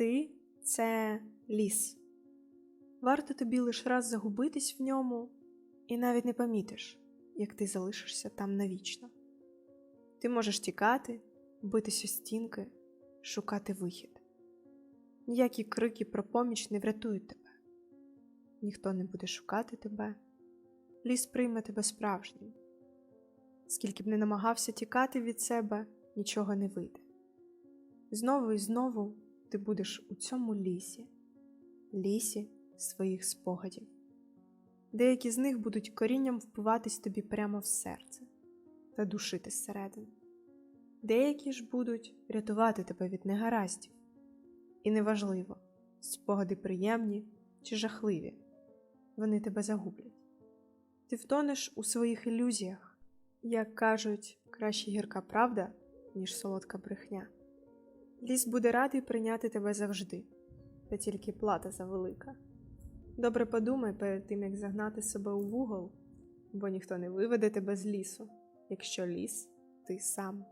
Ти це ліс. Варто тобі лише раз загубитись в ньому, і навіть не помітиш, як ти залишишся там навічно. Ти можеш тікати, битись у стінки, шукати вихід. Ніякі крики про поміч не врятують тебе. Ніхто не буде шукати тебе. Ліс прийме тебе справжнім. Скільки б не намагався тікати від себе, нічого не вийде. Знову і знову ти будеш у цьому лісі, лісі своїх спогадів. Деякі з них будуть корінням впиватись тобі прямо в серце та душити зсередини. Деякі ж будуть рятувати тебе від негараздів. І неважливо, спогади приємні чи жахливі, вони тебе загублять. Ти втонеш у своїх ілюзіях, як кажуть, краще гірка правда, ніж солодка брехня. Ліс буде радий прийняти тебе завжди, та тільки плата завелика. Добре подумай перед тим, як загнати себе у вугол, бо ніхто не виведе тебе з лісу, якщо ліс ти сам.